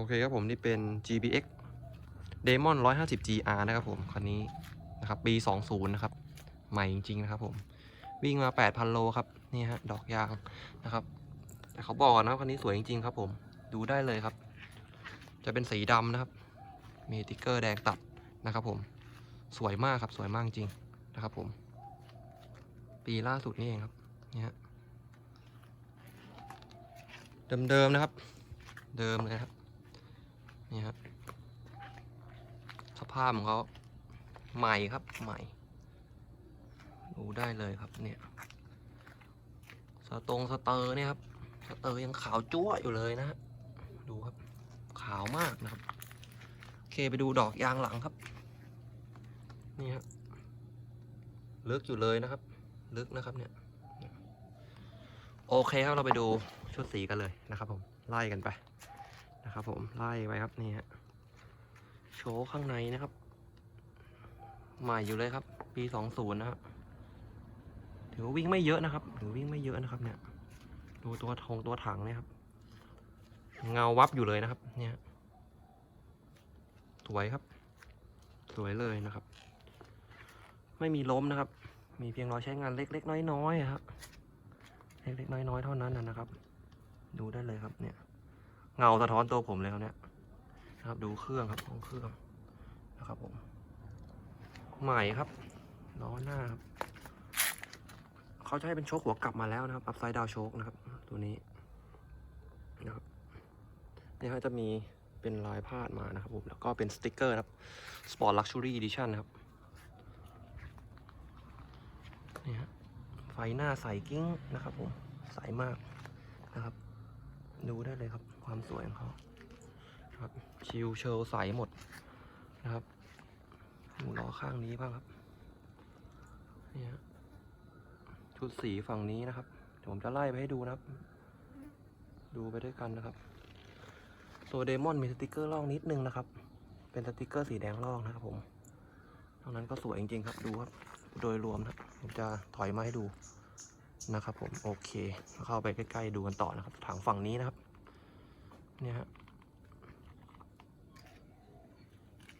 อเคครับผมนี่เป็น GBX Demon 150 GR นะครับผมคันนี้นะครับปี 20 นะครับ ใหม่จริงๆนะครับผม วิ่งมา 8,000 โลครับ นี่ฮะ ดอกยางนะครับ แต่เขาบอกนะคันนี้สวยจริงๆครับผม ดูได้เลยครับ จะเป็นสีดำนะครับ มีติ๊กเกอร์แดงตัดนะครับผม สวยมากครับสวยมากจริงนะครับผม ปีล่าสุดนี่เองครับ นี่ฮะ เดิมๆนะครับ เดิมเลยครับ นี่ครับสภาพของเขาใหม่ครับใหม่ ดูได้เลยครับเนี่ยสตรงสเตอร์เนี่ยครับสเตอร์ยังขาวจั๊วอยู่เลยนะฮะดูครับ ขาวมากนะครับโอเคไปดูดอกยางหลังครับ นี่ครับลึกอยู่เลยนะครับ ลึกนะครับเนี่ยโอเคครับเราไปดูชุดสีกันเลยนะครับผมไล่กันไป นะครับผมไล่ไปครับนี่ฮะโชว์ข้างในนะครับ ใหม่อยู่เลยครับ ปีสองศูนย์นะครับถือว่าวิ่งไม่เยอะนะครับถือวิ่งไม่เยอะนะครับ เนี่ย ดูตัวทงตัวถังเนี่ยครับ เงาวับอยู่เลยนะครับ เนี่ยสวยครับ สวยเลยนะครับ ไม่มีล้มนะครับ มีเพียงรอยใช้งานเล็ก ๆ น้อยๆครับเล็กๆน้อยๆเท่านั้นนะครับ ดูได้เลยครับเนี่ย เงาสะท้อนตัวผมเลยครับเนี่ยนะครับดูเครื่องครับของเครื่องนะครับผมใหม่ครับล้อหน้าครับเขาจะให้เป็นโชคหัวกลับมาแล้วนะครับอัพไซด์ดาวโชคนะครับ ตัวนี้นะครับนี่เขาจะมีเป็นลายพาดมานะครับผมแล้วก็เป็นสติกเกอร์ครับ Sport Luxury Edition นะครับนี่ฮะไฟหน้าใสกิ้งนะครับผมใสมากนะครับ ดูได้เลยครับ ความสวยของเขาครับชิลเชลใสหมดนะครับดูล้อข้างนี้บ้างครับนี่ฮะชุดสีฝั่งนี้นะครับเดี๋ยวผมจะไล่ไปให้ดูนะครับ ดูไปด้วยกันนะครับ ตัวเดมอนมีสติกเกอร์ล่องนิดนึงนะครับ เป็นสติกเกอร์สีแดงล่องนะครับผมตรงนั้นก็สวยจริงๆครับดูครับ โดยรวมนะผมจะถอยมาให้ดู นะครับผมโอเค เข้าไปใกล้ๆดูกันต่อนะครับถังฝั่งนี้นะครับเนี่ยฮะ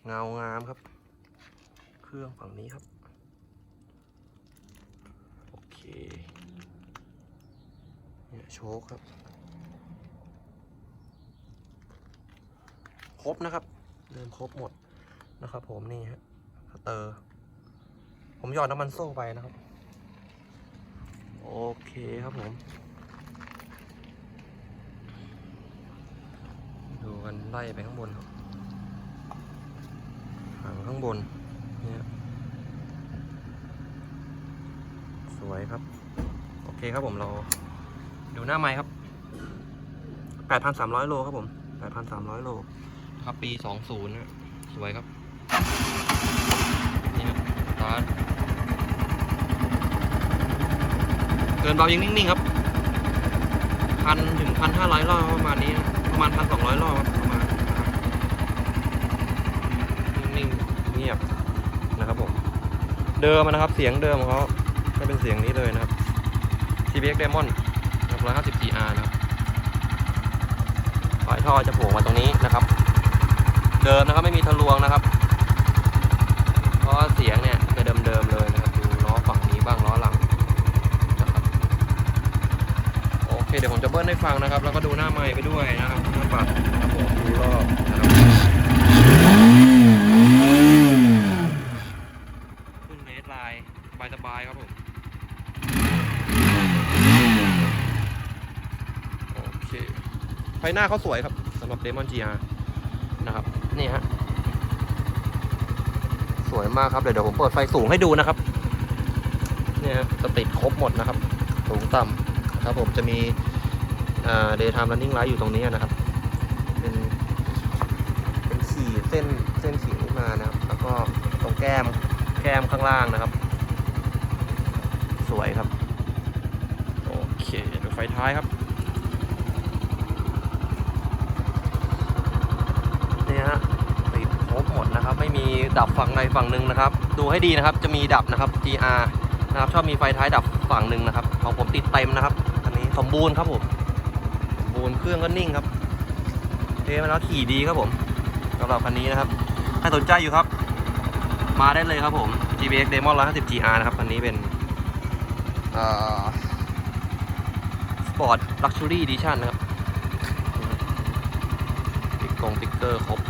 เงางามครับ เครื่องฝั่งนี้ครับ โอเคเนี่ยโชคครับ ครบนะครับเดินครบหมดนะครับผมนี่ฮะสเตอร์ ผมหยอดน้ำมันโซ่ไปนะครับ โอเคครับผม ดูกันไล่ไปข้างบนครับหางข้างบนเนี่ยสวยครับ โอเคครับผมเรา ดูหน้าไม้ครับ 8,300 โลครับผม 8,300 โลครับปี 20นะสวยครับ นี่ครับตาร์ท เดินเบายังนิ่งๆครับพันถึงพันห้าร้อยรอบประมาณนี้นะประมาณพันสองร้อยรอบประมาณนิ่งๆเงียบนะครับผม เดิมนะครับเสียงเดิมของเขาจะเป็นเสียงนี้เลยนะครับ TBX Demon นะครับ150 GR นะครับปลายท่อจะโผล่มาตรงนี้นะครับ เดิมนะครับไม่มีทะลวงนะครับ เพราะเสียงเนี่ยจะเดิมๆเลยนะครับดูล้อฝั่งนี้บ้างล้อหลังนะครับโอ เคเดี๋ยวผมจะเบิ้ลให้ฟังนะครับ แล้วก็ดูหน้าไม้ไปด้วยนะครับหน้าปัดครับผมดูรอบนะครับขึ้นเรสไลน์สบายๆครับผมโอเคไฟหน้าเขาสวยครับสำหรับ Demon GR นะครับ นี่ฮะสวยมากครับเดี๋ยวผมเปิดไฟสูงให้ดูนะครับเนี่ยฮะจะติดครบหมดนะครับ สูงต่ำ ครับผมจะมีอ่า daytime running light อยู่ตรงนี้นะครับ เป็นเป็นขีดเส้นเส้นขีดขึ้นมานะครับ แล้วก็ตรงแก้มแก้มข้างล่างนะครับ สวยครับ โอเคดูไฟท้ายครับเนี่ยฮะติดครบหมดนะครับ ไม่มีดับฝั่งใดฝั่งหนึ่งนะครับ ดูให้ดีนะครับจะมีดับนะครับ GR นะครับ ชอบมีไฟท้ายดับฝั่งหนึ่งนะครับ ของผมติดเต็มนะครับ อันนี้สมบูรณ์ครับผมสมบูรณ์เครื่องก็นิ่งครับเคมาแล้วขี่ดีครับผมสำหรับคันนี้นะครับ ถ้าสนใจอยู่ครับ มาได้เลยครับผม GBX Demon 150 GR นะครับ คันนี้เป็นเอ่อ Sport Luxury Edition นะครับติ๊กกงติ๊กเกอร์ครบ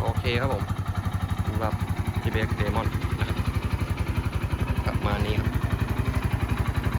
โอเคครับผมสำหรับ GBX Demon นะครับกลับมานี้ครับ